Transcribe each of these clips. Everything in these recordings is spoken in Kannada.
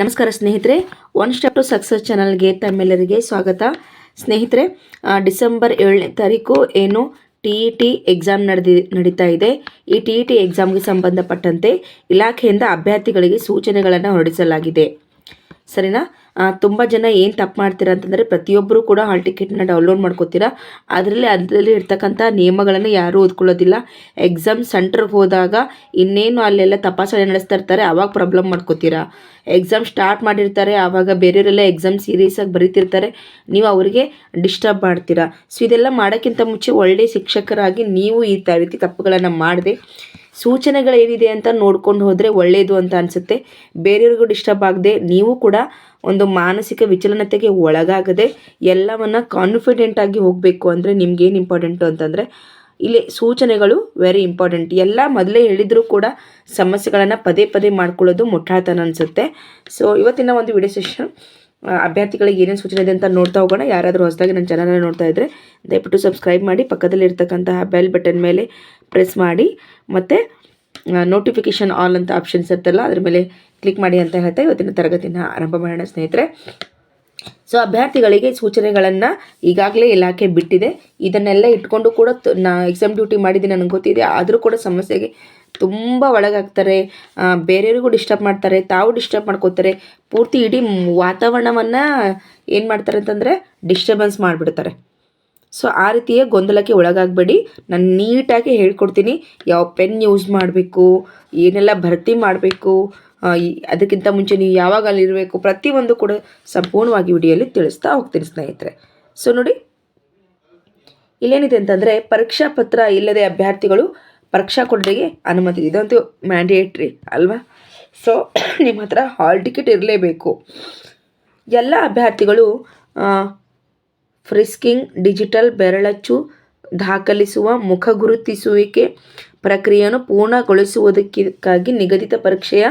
ನಮಸ್ಕಾರ ಸ್ನೇಹಿತರೆ ಒನ್ ಸ್ಟೆಪ್ ಟು ಸಕ್ಸಸ್ ಚಾನಲ್ಗೆ ತಮ್ಮೆಲ್ಲರಿಗೆ ಸ್ವಾಗತ. ಸ್ನೇಹಿತರೆ ಡಿಸೆಂಬರ್ ಏಳನೇ ತಾರೀಕು ಏನು ಟಿ ಇ ಟಿ ಎಕ್ಸಾಮ್ ನಡೆದಿ, ನಡೀತಾ ಇದೆ. ಈ ಟಿ ಇ ಟಿ ಎಕ್ಸಾಮ್ಗೆ ಸಂಬಂಧಪಟ್ಟಂತೆ ಇಲಾಖೆಯಿಂದ ಅಭ್ಯರ್ಥಿಗಳಿಗೆ ಸೂಚನೆಗಳನ್ನು ಹೊರಡಿಸಲಾಗಿದೆ. ಸರಿನಾ? ತುಂಬ ಜನ ಏನು ತಪ್ಪು ಮಾಡ್ತೀರಾ ಅಂತಂದರೆ ಪ್ರತಿಯೊಬ್ಬರೂ ಕೂಡ ಹಾಲ್ ಟಿಕೆಟ್ನ ಡೌನ್ಲೋಡ್ ಮಾಡ್ಕೋತೀರಾ. ಅದರಲ್ಲಿ ಅದರಲ್ಲಿ ಇರ್ತಕ್ಕಂಥ ನಿಯಮಗಳನ್ನು ಯಾರೂ ಓದ್ಕೊಳ್ಳೋದಿಲ್ಲ ಎಕ್ಸಾಮ್ ಸೆಂಟ್ರಿಗೆ ಹೋದಾಗ ಇನ್ನೇನು ಅಲ್ಲೆಲ್ಲ ತಪಾಸಣೆ ನಡೆಸ್ತಾ ಇರ್ತಾರೆ ಆವಾಗ ಪ್ರಾಬ್ಲಮ್ ಮಾಡ್ಕೋತೀರಾ. ಎಕ್ಸಾಮ್ ಸ್ಟಾರ್ಟ್ ಮಾಡಿರ್ತಾರೆ ಆವಾಗ ಬೇರೆಯವರೆಲ್ಲ ಎಕ್ಸಾಮ್ ಸೀರಿಯಸ್ಸಾಗಿ ಬರೀತಿರ್ತಾರೆ. ನೀವು ಅವರಿಗೆ ಡಿಸ್ಟರ್ಬ್ ಮಾಡ್ತೀರಾ. ಸೊ ಇದೆಲ್ಲ ಮಾಡೋಕ್ಕಿಂತ ಮುಂಚೆ ಒಳ್ಳೆಯ ಶಿಕ್ಷಕರಾಗಿ ನೀವು ಈ ರೀತಿ ತಪ್ಪುಗಳನ್ನು ಮಾಡದೆ ಸೂಚನೆಗಳೇನಿದೆ ಅಂತ ನೋಡ್ಕೊಂಡು ಹೋದರೆ ಒಳ್ಳೆಯದು ಅಂತ ಅನಿಸುತ್ತೆ. ಬೇರೆಯವ್ರಿಗೂ ಡಿಸ್ಟರ್ಬ್ ಆಗದೆ ನೀವು ಕೂಡ ಒಂದು ಮಾನಸಿಕ ವಿಚಲನತೆಗೆ ಒಳಗಾಗದೆ ಎಲ್ಲವನ್ನ ಕಾನ್ಫಿಡೆಂಟ್ ಆಗಿ ಹೋಗಬೇಕು ಅಂದರೆ ನಿಮ್ಗೇನು ಇಂಪಾರ್ಟೆಂಟು ಅಂತಂದರೆ ಇಲ್ಲಿ ಸೂಚನೆಗಳು ವೆರಿ ಇಂಪಾರ್ಟೆಂಟ್ ಎಲ್ಲ ಮೊದಲೇ ಹೇಳಿದರೂ ಕೂಡ ಸಮಸ್ಯೆಗಳನ್ನು ಪದೇ ಪದೇ ಮಾಡ್ಕೊಳ್ಳೋದು ಮುಟ್ಟಾಳ್ತಾನೆ ಅನಿಸುತ್ತೆ. ಸೊ ಇವತ್ತಿನ ಒಂದು ವಿಡಿಯೋ ಸೆಷನ್ ಅಭ್ಯರ್ಥಿಗಳಿಗೆ ಏನೇನು ಸೂಚನೆ ಇದೆ ಅಂತ ನೋಡ್ತಾ ಹೋಗೋಣ. ಯಾರಾದರೂ ಹೊಸದಾಗಿ ನನ್ನ ಚಾನಲ್ನ ನೋಡ್ತಾ ಇದ್ದರೆ ದಯವಿಟ್ಟು ಸಬ್ಸ್ಕ್ರೈಬ್ ಮಾಡಿ ಪಕ್ಕದಲ್ಲಿರ್ತಕ್ಕಂತಹ ಬೆಲ್ ಬಟನ್ ಮೇಲೆ ಪ್ರೆಸ್ ಮಾಡಿ. ಮತ್ತು ನೋಟಿಫಿಕೇಷನ್ ಆಲ್ ಅಂತ ಆಪ್ಷನ್ಸ್ ಇರ್ತಲ್ಲ ಅದ್ರ ಮೇಲೆ ಕ್ಲಿಕ್ ಮಾಡಿ ಅಂತ ಹೇಳ್ತಾ ಇವತ್ತಿನ ತರಗತಿನ ಆರಂಭ ಮಾಡೋಣ ಸ್ನೇಹಿತರೆ. ಸೊ ಅಭ್ಯರ್ಥಿಗಳಿಗೆ ಸೂಚನೆಗಳನ್ನು ಈಗಾಗಲೇ ಇಲಾಖೆ ಬಿಟ್ಟಿದೆ. ಇದನ್ನೆಲ್ಲ ಇಟ್ಕೊಂಡು ಕೂಡ ನಾ ಎಕ್ಸಾಮ್ ಡ್ಯೂಟಿ ಮಾಡಿದ್ದೀನಿ ನನಗೆ ಗೊತ್ತಿದೆ. ಆದರೂ ಕೂಡ ಸಮಸ್ಯೆಗೆ ತುಂಬ ಒಳಗಾಗ್ತಾರೆ. ಬೇರೆಯವ್ರಿಗೂ ಡಿಸ್ಟರ್ಬ್ ಮಾಡ್ತಾರೆ, ತಾವು ಡಿಸ್ಟರ್ಬ್ ಮಾಡ್ಕೋತಾರೆ. ಪೂರ್ತಿ ಇಡೀ ವಾತಾವರಣವನ್ನು ಏನು ಮಾಡ್ತಾರೆ ಅಂತಂದರೆ ಡಿಸ್ಟರ್ಬೆನ್ಸ್ ಮಾಡಿಬಿಡ್ತಾರೆ. ಸೊ ಆ ರೀತಿಯ ಗೊಂದಲಕ್ಕೆ ಒಳಗಾಗಬೇಡಿ. ನಾನು ನೀಟಾಗಿ ಹೇಳ್ಕೊಡ್ತೀನಿ. ಯಾವ ಪೆನ್ ಯೂಸ್ ಮಾಡಬೇಕು, ಏನೆಲ್ಲ ಭರ್ತಿ ಮಾಡಬೇಕು ಅದಕ್ಕಿಂತ ಮುಂಚೆ ನೀವು ಯಾವಾಗ ಅಲ್ಲಿರಬೇಕು, ಪ್ರತಿಯೊಂದು ಕೂಡ ಸಂಪೂರ್ಣವಾಗಿ ವಿಡಿಯೋಲಿ ತಿಳಿಸ್ತಾ ಹೋಗ್ತೀನಿ ಸ್ನೇಹಿತರೆ. ಸೊ ನೋಡಿ, ಇಲ್ಲೇನಿದೆ ಅಂತಂದರೆ ಪರೀಕ್ಷಾ ಪತ್ರ ಇಲ್ಲದೆ ಅಭ್ಯರ್ಥಿಗಳು ಪರೀಕ್ಷಾ ಕೊಠಡಿಗೆ ಅನುಮತಿ. ಇದೆ. ಇದಂತೂ ಮ್ಯಾಂಡೇಟ್ರಿ ಅಲ್ವಾ? ಸೊ ನಿಮ್ಮ ಹತ್ರ ಹಾಲ್ ಟಿಕೆಟ್ ಇರಲೇಬೇಕು. ಎಲ್ಲ ಅಭ್ಯರ್ಥಿಗಳು ಫ್ರಿಸ್ಕಿಂಗ್ ಡಿಜಿಟಲ್ ಬೆರಳಚ್ಚು, ದಾಖಲಿಸುವ, ಮುಖ ಗುರುತಿಸುವಿಕೆ ಪ್ರಕ್ರಿಯೆಯನ್ನು ಪೂರ್ಣಗೊಳಿಸುವುದಕ್ಕಾಗಿ ನಿಗದಿತ ಪರೀಕ್ಷೆಯ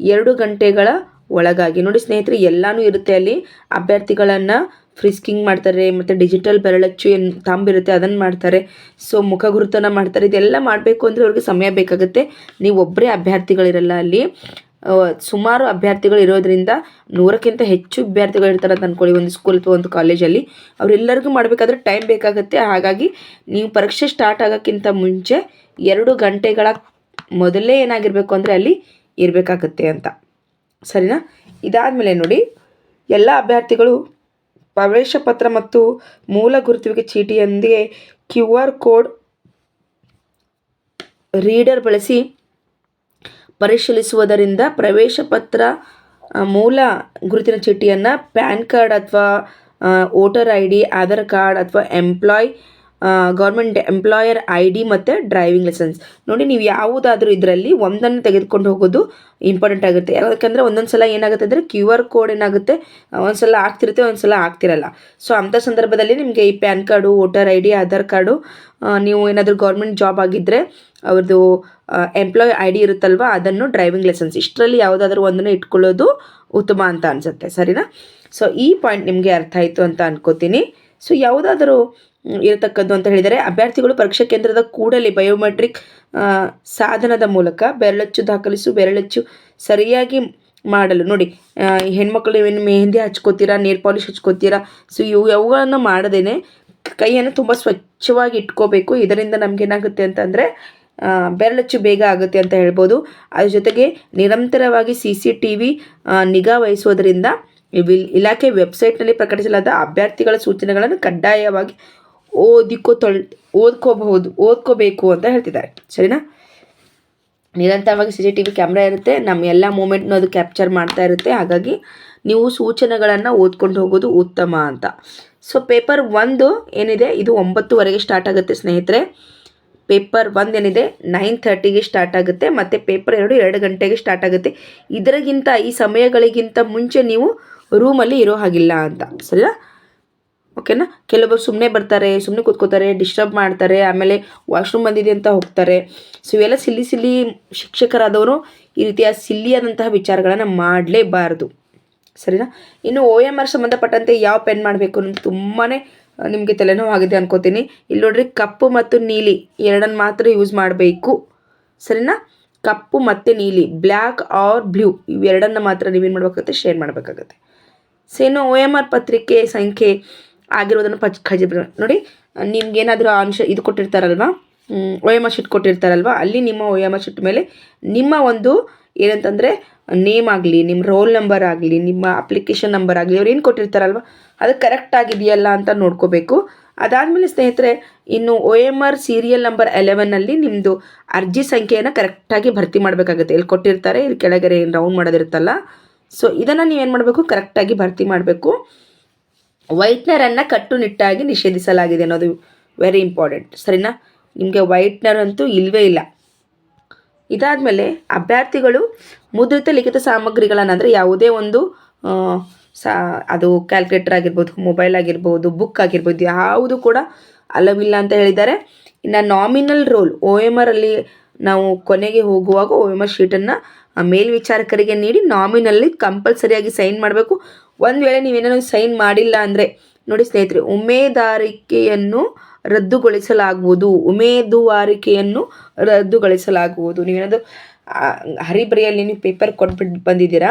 ಎರಡು ಗಂಟೆಗಳ ಒಳಗಾಗಿ. ನೋಡಿ ಸ್ನೇಹಿತರೆ, ಎಲ್ಲನೂ ಇರುತ್ತೆ ಅಲ್ಲಿ. ಅಭ್ಯರ್ಥಿಗಳನ್ನು ಫ್ರಿಸ್ಕಿಂಗ್ ಮಾಡ್ತಾರೆ, ಮತ್ತು ಡಿಜಿಟಲ್ ಬೆರಳಚ್ಚು ಏನು ತಾಂಬಿರುತ್ತೆ ಅದನ್ನು ಮಾಡ್ತಾರೆ. ಸೊ ಮುಖ ಗುರುತನ್ನು ಮಾಡ್ತಾರೆ. ಇದೆಲ್ಲ ಮಾಡಬೇಕು ಅಂದರೆ ಅವ್ರಿಗೆ ಸಮಯ ಬೇಕಾಗುತ್ತೆ. ನೀವು ಒಬ್ಬರೇ ಅಭ್ಯರ್ಥಿಗಳಿರಲ್ಲ ಅಲ್ಲಿ. ಸುಮಾರು ಅಭ್ಯರ್ಥಿಗಳು ಇರೋದ್ರಿಂದ ನೂರಕ್ಕಿಂತ ಹೆಚ್ಚು ಅಭ್ಯರ್ಥಿಗಳು ಇರ್ತಾರೆ ಅಂತ ಅಂದ್ಕೊಳ್ಳಿ ಒಂದು ಸ್ಕೂಲ್ ಅಥವಾ ಒಂದು ಕಾಲೇಜಲ್ಲಿ ಅವರೆಲ್ಲರಿಗೂ ಮಾಡಬೇಕಾದ್ರೆ ಟೈಮ್ ಬೇಕಾಗುತ್ತೆ. ಹಾಗಾಗಿ ನೀವು ಪರೀಕ್ಷೆ ಸ್ಟಾರ್ಟ್ ಆಗೋಕ್ಕಿಂತ ಮುಂಚೆ ಎರಡು ಗಂಟೆಗಳ ಮೊದಲೇ ಏನಾಗಿರಬೇಕು ಅಂದರೆ ಅಲ್ಲಿ ಇರಬೇಕಾಗತ್ತೆ ಅಂತ. ಸರಿನಾ? ಇದಾದಮೇಲೆ ನೋಡಿ, ಎಲ್ಲ ಅಭ್ಯರ್ಥಿಗಳು ಪ್ರವೇಶ ಪತ್ರ ಮತ್ತು ಮೂಲ ಗುರುತುವಿಕೆ ಚೀಟಿಯೊಂದಿಗೆ ಕ್ಯೂ ಆರ್ ಕೋಡ್ ರೀಡರ್ ಬಳಸಿ ಪರಿಶೀಲಿಸುವುದರಿಂದ ಪ್ರವೇಶ ಪತ್ರ ಮೂಲ ಗುರುತಿನ ಚೀಟಿಯನ್ನು ಪ್ಯಾನ್ ಕಾರ್ಡ್ ಅಥವಾ voter I D, Aadhaar card ಅಥವಾ employ government employer I D ಮತ್ತು ಡ್ರೈವಿಂಗ್ ಲೈಸೆನ್ಸ್ ನೋಡಿ, ನೀವು ಯಾವುದಾದ್ರೂ ಇದರಲ್ಲಿ ಒಂದನ್ನು ತೆಗೆದುಕೊಂಡು ಹೋಗೋದು ಇಂಪಾರ್ಟೆಂಟ್ ಆಗುತ್ತೆ. ಯಾಕಂದರೆ ಒಂದೊಂದು ಸಲ ಏನಾಗುತ್ತೆ ಅಂದರೆ ಕ್ಯೂ ಆರ್ ಕೋಡ್ ಏನಾಗುತ್ತೆ ಒಂದು ಸಲ ಆಗ್ತಿರುತ್ತೆ ಒಂದು ಸಲ ಆಗ್ತಿರಲ್ಲ. ಸೊ ಅಂಥ ಸಂದರ್ಭದಲ್ಲಿ ನಿಮಗೆ ಈ PAN card, voter I D Aadhaar card ನೀವು ಏನಾದರೂ ಗೌರ್ಮೆಂಟ್ ಜಾಬ್ ಆಗಿದ್ದರೆ ಅವ್ರದ್ದು ಎಂಪ್ಲಾಯ್ ಐ ಡಿ ಇರುತ್ತಲ್ವ, ಅದನ್ನು ಡ್ರೈವಿಂಗ್ ಲೈಸೆನ್ಸ್ ಇಷ್ಟರಲ್ಲಿ ಯಾವುದಾದ್ರೂ ಒಂದನ್ನು ಇಟ್ಕೊಳ್ಳೋದು ಉತ್ತಮ ಅಂತ ಅನಿಸುತ್ತೆ. ಸರಿನಾ? ಸೊ ಈ ಪಾಯಿಂಟ್ ನಿಮಗೆ ಅರ್ಥ ಆಯಿತು ಅಂತ ಅನ್ಕೋತೀನಿ. ಸೊ ಯಾವುದಾದರೂ ಇರತಕ್ಕದ್ದು ಅಂತ ಹೇಳಿದರೆ ಅಭ್ಯರ್ಥಿಗಳು ಪರೀಕ್ಷಾ ಕೇಂದ್ರದ ಕೂಡಲೇ ಬಯೋಮೆಟ್ರಿಕ್ ಸಾಧನದ ಮೂಲಕ ಬೆರಳಚ್ಚು ದಾಖಲಿಸು, ಬೆರಳಚ್ಚು ಸರಿಯಾಗಿ ಮಾಡಲು. ನೋಡಿ ಹೆಣ್ಮಕ್ಳು ಏನು ಮೆಹಂದಿ ಹಚ್ಕೋತೀರಾ ನೇರ್ ಪಾಲಿಶ್ ಹಚ್ಕೋತೀರಾ ಸೊ ಇವು ಅವುಗಳನ್ನು ಮಾಡದೇನೆ ಕೈಯನ್ನು ತುಂಬ ಸ್ವಚ್ಛವಾಗಿ ಇಟ್ಕೋಬೇಕು. ಇದರಿಂದ ನಮಗೇನಾಗುತ್ತೆ ಅಂತಂದರೆ ಬೆರಳಚ್ಚು ಬೇಗ ಆಗುತ್ತೆ ಅಂತ ಹೇಳ್ಬೋದು. ಅದ್ರ ಜೊತೆಗೆ ನಿರಂತರವಾಗಿ ಸಿ ಸಿ ಟಿ ವಿ ನಿಗಾ ವಹಿಸೋದರಿಂದ ಇಲಾಖೆ ವೆಬ್ಸೈಟ್ನಲ್ಲಿ ಪ್ರಕಟಿಸಲಾದ ಅಭ್ಯರ್ಥಿಗಳ ಸೂಚನೆಗಳನ್ನು ಕಡ್ಡಾಯವಾಗಿ ಓದಿಕೋ ತೊಳ್, ಓದ್ಕೋಬಹುದು, ಓದ್ಕೋಬೇಕು ಅಂತ ಹೇಳ್ತಿದ್ದಾರೆ. ಸರಿನಾ? ನಿರಂತರವಾಗಿ C C T V camera ಇರುತ್ತೆ. ನಮ್ಮ ಎಲ್ಲ ಮೂಮೆಂಟ್ನೂ ಅದು ಕ್ಯಾಪ್ಚರ್ ಮಾಡ್ತಾ ಇರುತ್ತೆ. ಹಾಗಾಗಿ ನೀವು ಸೂಚನೆಗಳನ್ನು ಓದ್ಕೊಂಡು ಹೋಗೋದು ಉತ್ತಮ ಅಂತ. ಸೊ ಪೇಪರ್ ಒಂದು ಏನಿದೆ? ಇದು ಒಂಬತ್ತುವರೆಗೆ ಸ್ಟಾರ್ಟ್ ಆಗುತ್ತೆ ಸ್ನೇಹಿತರೆ. ಪೇಪರ್ ಒಂದು ಏನಿದೆ? ನೈನ್ ಥರ್ಟಿಗೆ ಸ್ಟಾರ್ಟ್ ಆಗುತ್ತೆ. ಮತ್ತು ಪೇಪರ್ ಎರಡು ಎರಡು ಗಂಟೆಗೆ ಸ್ಟಾರ್ಟ್ ಆಗುತ್ತೆ. ಇದರಿಗಿಂತ, ಈ ಸಮಯಗಳಿಗಿಂತ ಮುಂಚೆ ನೀವು ರೂಮಲ್ಲಿ ಇರೋ ಹಾಗಿಲ್ಲ ಅಂತ. ಸರಿನಾ? ಓಕೆನಾ? ಕೆಲವೊಬ್ಬರು ಸುಮ್ಮನೆ ಬರ್ತಾರೆ ಸುಮ್ಮನೆ ಕೂತ್ಕೋತಾರೆ ಡಿಸ್ಟರ್ಬ್ ಮಾಡ್ತಾರೆ, ಆಮೇಲೆ ವಾಶ್ರೂಮ್ ಬಂದಿದೆ ಅಂತ ಹೋಗ್ತಾರೆ. ಸೊ ಇವೆಲ್ಲ ಸಿಲ್ಲಿ ಸಿಲ್ಲಿ ಶಿಕ್ಷಕರಾದವರು ಈ ರೀತಿಯ ಸಿಲ್ಲಿಯಾದಂತಹ ವಿಚಾರಗಳನ್ನು ಮಾಡಲೇಬಾರದು. ಸರಿನಾ? ಇನ್ನು ಓ ಎಂ ಆರ್ ಸಂಬಂಧಪಟ್ಟಂತೆ ಯಾವ ಪೆನ್ ಮಾಡಬೇಕು ಅನ್ನೋದು ತುಂಬಾ ನಿಮಗೆ ತಲೆನೋವು ಆಗಿದೆ ಅನ್ಕೋತೀನಿ. ಇಲ್ಲಿ ನೋಡ್ರಿ, ಕಪ್ಪು ಮತ್ತು ನೀಲಿ ಎರಡನ್ನು ಮಾತ್ರ ಯೂಸ್ ಮಾಡಬೇಕು. ಸರಿನಾ? ಕಪ್ಪು ಮತ್ತು ನೀಲಿ ಬ್ಲ್ಯಾಕ್ ಆರ್ ಬ್ಲೂ ಇವೆರಡನ್ನು ಮಾತ್ರ ನೀವೇನು ಮಾಡಬೇಕಾಗುತ್ತೆ? ಶೇರ್ ಮಾಡಬೇಕಾಗತ್ತೆ. ಸೊ ಇನ್ನು ಒ ಎಂ ಆರ್ ಪತ್ರಿಕೆ ಸಂಖ್ಯೆ ಆಗಿರೋದನ್ನು ಪಚ್ ಖಜಿ ನೋಡಿ, ನಿಮ್ಗೇನಾದರೂ ಅಂಶ ಇದು ಕೊಟ್ಟಿರ್ತಾರಲ್ವಾ? O M sheet ಕೊಟ್ಟಿರ್ತಾರಲ್ವ? ಅಲ್ಲಿ ನಿಮ್ಮ ಒ ಎಂ ಶೀಟ್ ಮೇಲೆ ನಿಮ್ಮ ಒಂದು ಏನಂತಂದರೆ ನೇಮ್ ಆಗಲಿ ನಿಮ್ಮ ರೋಲ್ ನಂಬರ್ ಆಗಲಿ, ನಿಮ್ಮ ಅಪ್ಲಿಕೇಶನ್ ನಂಬರ್ ಆಗಲಿ, ಅವ್ರು ಏನು ಕೊಟ್ಟಿರ್ತಾರಲ್ವ? ಅದು ಕರೆಕ್ಟ್ ಆಗಿದೆಯಲ್ಲ ಅಂತ ನೋಡ್ಕೋಬೇಕು. ಅದಾದಮೇಲೆ ಸ್ನೇಹಿತರೆ, ಇನ್ನು O M R serial number ಎಲೆವೆನ್ನಲ್ಲಿ ನಿಮ್ಮದು ಅರ್ಜಿ ಸಂಖ್ಯೆಯನ್ನು ಕರೆಕ್ಟಾಗಿ ಭರ್ತಿ ಮಾಡಬೇಕಾಗುತ್ತೆ. ಇಲ್ಲಿ ಕೊಟ್ಟಿರ್ತಾರೆ, ಇಲ್ಲಿ ಕೆಳಗಡೆ ಏನು ರೌಂಡ್ ಮಾಡೋದಿರುತ್ತಲ್ಲ. ಸೊ, ಇದನ್ನು ನೀವೇನು ಮಾಡಬೇಕು? ಕರೆಕ್ಟಾಗಿ ಭರ್ತಿ ಮಾಡಬೇಕು. ವೈಟ್ನರನ್ನು ಕಟ್ಟುನಿಟ್ಟಾಗಿ ನಿಷೇಧಿಸಲಾಗಿದೆ ಅನ್ನೋದು ವೆರಿ ಇಂಪಾರ್ಟೆಂಟ್ ಸರಿನಾ? ನಿಮಗೆ ವೈಟ್ನರ್ ಅಂತೂ ಇಲ್ಲವೇ ಇಲ್ಲ. ಇದಾದಮೇಲೆ ಅಭ್ಯರ್ಥಿಗಳು ಮುದ್ರಿತ ಲಿಖಿತ ಸಾಮಗ್ರಿಗಳನ್ನು ಅಂದರೆ ಯಾವುದೇ ಒಂದು ಸಾ, ಅದು ಕ್ಯಾಲ್ಕುಲೇಟರ್ ಆಗಿರ್ಬೋದು ಮೊಬೈಲ್ ಆಗಿರ್ಬೋದು ಬುಕ್ ಆಗಿರ್ಬೋದು, ಯಾವುದು ಕೂಡ ಅಲವಿಲ್ಲ ಅಂತ ಹೇಳಿದ್ದಾರೆ. ಇನ್ನು ನಾಮಿನಲ್ ರೋಲ್ ಓ ಎಂ ಆರಲ್ಲಿ ನಾವು ಕೊನೆಗೆ ಹೋಗುವಾಗ ಓ ಎಂ ಆರ್ ಶೀಟನ್ನು ಮೇಲ್ವಿಚಾರಕರಿಗೆ ನೀಡಿ ನಾಮಿನಲ್ಲಿ ಕಂಪಲ್ಸರಿಯಾಗಿ ಸೈನ್ ಮಾಡಬೇಕು. ಒಂದು ವೇಳೆ ನೀವೇನೋ ಸೈನ್ ಮಾಡಿಲ್ಲ ಅಂದರೆ, ನೋಡಿ ಸ್ನೇಹಿತರೆ, ಉಮೇದಾರಿಕೆಯನ್ನು ರದ್ದುಗೊಳಿಸಲಾಗುವುದು. ಉಮೇದುವಾರಿಕೆಯನ್ನು ರದ್ದುಗೊಳಿಸಲಾಗುವುದು. ನೀವೇನಾದರೂ ಹರಿಬರಿಯಲ್ಲಿ ನೀವು ಪೇಪರ್ ಕೊಟ್ಬಿಟ್ಟು ಬಂದಿದ್ದೀರಾ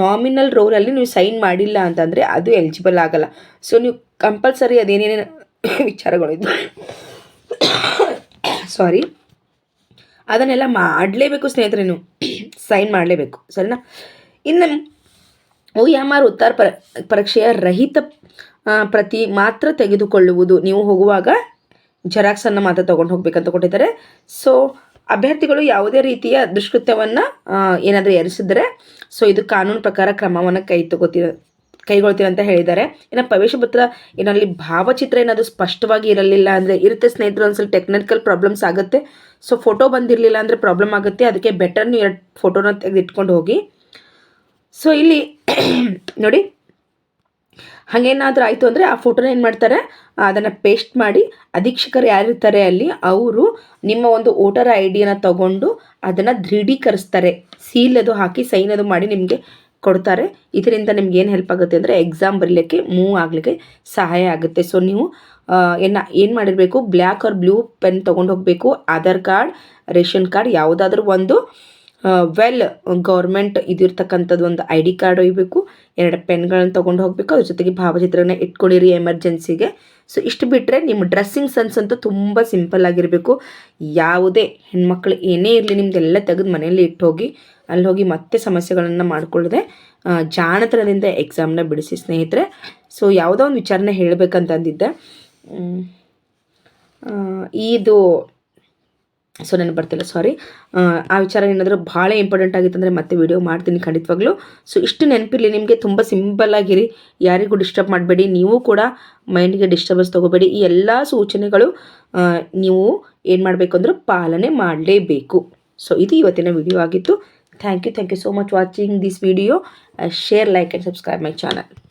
ನಾಮಿನಲ್ ರೋಲಲ್ಲಿ ನೀವು ಸೈನ್ ಮಾಡಿಲ್ಲ ಅಂತಂದರೆ ಅದು ಎಲಿಜಿಬಲ್ ಆಗಲ್ಲ. ಸೊ ನೀವು ಕಂಪಲ್ಸರಿ ಅದೇನೇನೇನು ವಿಚಾರಗಳು ಇದು ಸಾರಿ ಅದನ್ನೆಲ್ಲ ಮಾಡಲೇಬೇಕು ಸ್ನೇಹಿತರೆ ನೀವು. ಸೈನ್ ಮಾಡಲೇಬೇಕು, ಸರಿನಾ? ಇನ್ನು ಓ ಎಂ ಆರ್ ಉತ್ತರ ಪರೀಕ್ಷೆಯ ರಹಿತ ಪ್ರತಿ ಮಾತ್ರ ತೆಗೆದುಕೊಳ್ಳುವುದು. ನೀವು ಹೋಗುವಾಗ ಜೆರಾಕ್ಸನ್ನು ಮಾತ್ರ ತೊಗೊಂಡು ಹೋಗ್ಬೇಕಂತ ಕೊಟ್ಟಿದ್ದಾರೆ. ಸೊ ಅಭ್ಯರ್ಥಿಗಳು ಯಾವುದೇ ರೀತಿಯ ದುಷ್ಕೃತ್ಯವನ್ನು ಏನಾದರೂ ಎರಿಸಿದರೆ ಸೊ ಇದು ಕಾನೂನು ಪ್ರಕಾರ ಕ್ರಮವನ್ನು ಕೈ ತಗೋತೀರ ಕೈಗೊಳ್ತೀರ ಅಂತ ಹೇಳಿದ್ದಾರೆ. ಇನ್ನು ಪ್ರವೇಶ ಪತ್ರ ಏನಲ್ಲಿ ಭಾವಚಿತ್ರ ಏನಾದರೂ ಸ್ಪಷ್ಟವಾಗಿ ಇರಲಿಲ್ಲ ಅಂದರೆ ಇರುತ್ತೆ ಸ್ನೇಹಿತರು ಒಂದ್ಸಲ ಟೆಕ್ನಿಕಲ್ ಪ್ರಾಬ್ಲಮ್ಸ್ ಆಗುತ್ತೆ. ಸೊ ಫೋಟೋ ಬಂದಿರಲಿಲ್ಲ ಅಂದರೆ ಪ್ರಾಬ್ಲಮ್ ಆಗುತ್ತೆ. ಅದಕ್ಕೆ ಬೆಟರ್ ನೀವು ಎರಡು ಫೋಟೋನ ತೆಗೆದಿಟ್ಕೊಂಡು ಹೋಗಿ. ಸೊ ಇಲ್ಲಿ ನೋಡಿ, ಹಾಗೇನಾದರೂ ಆಯಿತು ಅಂದರೆ ಆ ಫೋಟೋನ ಏನು ಮಾಡ್ತಾರೆ? ಅದನ್ನು ಪೇಸ್ಟ್ ಮಾಡಿ ಅಧೀಕ್ಷಕರು ಯಾರಿರ್ತಾರೆ ಅಲ್ಲಿ? ಅವರು ನಿಮ್ಮ ಒಂದು ವೋಟರ್ ಐ ಡಿಯನ್ನು ತಗೊಂಡು ಅದನ್ನು ದೃಢೀಕರಿಸ್ತಾರೆ. ಸೀಲ್ ಅದು ಹಾಕಿ ಸೈನ್ ಅದು ಮಾಡಿ ನಿಮಗೆ ಕೊಡ್ತಾರೆ. ಇದರಿಂದ ನಿಮ್ಗೆ ಏನು ಹೆಲ್ಪ್ ಆಗುತ್ತೆ ಅಂದರೆ ಎಕ್ಸಾಮ್ ಬರೀಲಿಕ್ಕೆ ಮೂವ್ ಆಗಲಿಕ್ಕೆ ಸಹಾಯ ಆಗುತ್ತೆ. ಸೊ ನೀವು ಏನು ಏನು ಮಾಡಿರಬೇಕು? ಬ್ಲ್ಯಾಕ್ ಆರ್ ಬ್ಲೂ ಪೆನ್ ತೊಗೊಂಡು ಹೋಗಬೇಕು. ಆಧಾರ್ ಕಾರ್ಡ್ ರೇಷನ್ ಕಾರ್ಡ್ ಯಾವುದಾದ್ರೂ ಒಂದು ವೆಲ್ ಗೌರ್ಮೆಂಟ್ ಇದಿರ್ತಕ್ಕಂಥದ್ದು ಒಂದು ಐ ಡಿ ಕಾರ್ಡ್ ಒಯ್ಯಬೇಕು ಎರಡು ಪೆನ್ಗಳನ್ನು ತೊಗೊಂಡು ಹೋಗಬೇಕು, ಅದ್ರ ಜೊತೆಗೆ ಭಾವಚಿತ್ರನ ಇಟ್ಕೊಂಡಿರಿ ಎಮರ್ಜೆನ್ಸಿಗೆ. ಸೊ ಇಷ್ಟು ಬಿಟ್ಟರೆ ನಿಮ್ಮ ಡ್ರೆಸ್ಸಿಂಗ್ ಸೆನ್ಸ್ ಅಂತೂ ತುಂಬ ಸಿಂಪಲ್ ಆಗಿರಬೇಕು. ಯಾವುದೇ ಹೆಣ್ಮಕ್ಳು ಏನೇ ಇರಲಿ, ನಿಮ್ದೆಲ್ಲ ತೆಗೆದು ಮನೆಯಲ್ಲಿ ಇಟ್ಟು ಹೋಗಿ ಅಲ್ಲಿ ಹೋಗಿ ಮತ್ತೆ ಸಮಸ್ಯೆಗಳನ್ನು ಮಾಡಿಕೊಳ್ಳದೆ ಜಾಣತನದಿಂದ ಎಕ್ಸಾಮ್ನ ಬಿಡಿಸಿ ಸ್ನೇಹಿತರೆ. ಸೊ ಯಾವುದೋ ಒಂದು ವಿಚಾರನ ಹೇಳಬೇಕಂತಂದಿದ್ದೆ. ಇದು ಸೊ ನನಗೆ ಬರ್ತಿಲ್ಲ ಸಾರಿ ಆ ವಿಚಾರ ಏನಾದರೂ ಭಾಳ ಇಂಪಾರ್ಟೆಂಟ್ ಆಗಿತ್ತು ಅಂದರೆ ಮತ್ತೆ ವಿಡಿಯೋ ಮಾಡ್ತೀನಿ ಖಂಡಿತವಾಗ್ಲೂ. ಸೊ ಇಷ್ಟು ನೆನಪಿರಲಿ, ನಿಮಗೆ ತುಂಬ ಸಿಂಪಲ್ ಆಗಿರಿ. ಯಾರಿಗೂ ಡಿಸ್ಟರ್ಬ್ ಮಾಡಬೇಡಿ, ನೀವು ಕೂಡ ಮೈಂಡ್ಗೆ ಡಿಸ್ಟರ್ಬೆನ್ಸ್ ತೊಗೋಬೇಡಿ. ಈ ಎಲ್ಲ ಸೂಚನೆಗಳು ನೀವು ಏನು ಮಾಡಬೇಕು ಅಂದ್ರೆ ಪಾಲನೆ ಮಾಡಲೇಬೇಕು. ಸೊ ಇದು ಇವತ್ತಿನ ವಿಡಿಯೋ ಆಗಿತ್ತು. Thank you thank you so much watching this video share like and subscribe my channel